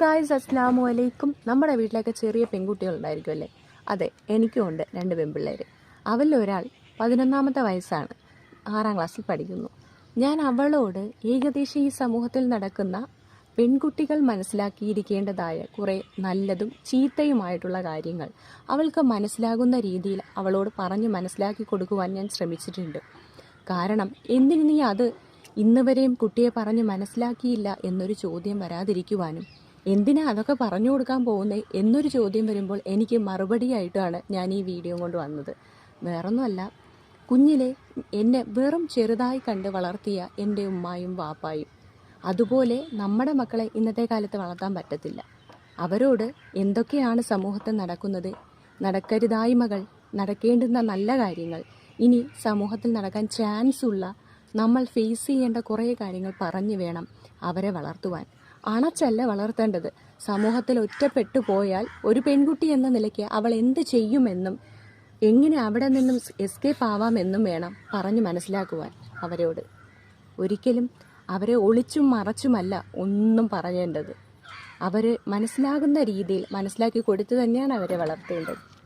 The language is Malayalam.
ഗായ്സ് അസ്ലാമു അലൈക്കും. നമ്മുടെ വീട്ടിലൊക്കെ ചെറിയ പെൺകുട്ടികളുണ്ടായിരിക്കും അല്ലേ? അതെ എനിക്കും ഉണ്ട് രണ്ട് പെൺപിള്ളേർ അവരിൽ ഒരാൾ പതിനൊന്നാമത്തെ വയസ്സാണ്. ആറാം ക്ലാസ്സിൽ പഠിക്കുന്നു. ഞാൻ അവളോട് ഏകദേശം ഈ സമൂഹത്തിൽ നടക്കുന്ന പെൺകുട്ടികൾ മനസ്സിലാക്കിയിരിക്കേണ്ടതായ കുറേ നല്ലതും ചീത്തയുമായിട്ടുള്ള കാര്യങ്ങൾ അവൾക്ക് മനസ്സിലാകുന്ന രീതിയിൽ അവളോട് പറഞ്ഞ് മനസ്സിലാക്കി കൊടുക്കുവാൻ ഞാൻ ശ്രമിച്ചിട്ടുണ്ട്. കാരണം എന്തിന് നീ അത് ഇന്ന് വരെയും കുട്ടിയെ പറഞ്ഞ് മനസ്സിലാക്കിയില്ല എന്നൊരു ചോദ്യം വരാതിരിക്കുവാനും എന്തിനാ അതൊക്കെ പറഞ്ഞു കൊടുക്കാൻ പോകുന്നേ എന്നൊരു ചോദ്യം വരുമ്പോൾ എനിക്ക് മറുപടിയായിട്ടാണ് ഞാൻ ഈ വീഡിയോ കൊണ്ട് വന്നത്. വേറൊന്നുമല്ല. കുഞ്ഞിലെ എന്നെ വെറും ചെറുതായി കണ്ട് വളർത്തിയ എന്റെ ഉമ്മായും വാപ്പായും. അതുപോലെ നമ്മുടെ മക്കളെ ഇന്നത്തെ കാലത്ത് വളർത്താൻ പറ്റത്തില്ല. അവരോട് എന്തൊക്കെയാണ് സമൂഹത്തിൽ നടക്കുന്നത്? നടക്കരുതായ്മകൾ നടക്കേണ്ടുന്ന നല്ല കാര്യങ്ങൾ. ഇനി സമൂഹത്തിൽ നടക്കാൻ ചാൻസ് ഉള്ള നമ്മൾ ഫേസ് ചെയ്യേണ്ട കുറേ കാര്യങ്ങൾ പറഞ്ഞു വേണം അവരെ വളർത്തുവാൻ. അണച്ചല്ല വളർത്തേണ്ടത്. സമൂഹത്തിൽ ഒറ്റപ്പെട്ടു പോയാൽ ഒരു പെൺകുട്ടി എന്ന നിലയ്ക്ക് അവൾ എന്ത് ചെയ്യുമെന്നും എങ്ങനെ അവിടെ നിന്നും എസ്കേപ്പ് ആവാമെന്നും വേണം പറഞ്ഞു മനസ്സിലാക്കുവാൻ അവരോട്. ഒരിക്കലും അവരെ ഒളിച്ചും മറച്ചുമല്ല ഒന്നും പറയേണ്ടത്. അവർ മനസ്സിലാകുന്ന രീതിയിൽ മനസ്സിലാക്കി കൊടുത്തു തന്നെയാണ് അവരെ വളർത്തേണ്ടത്.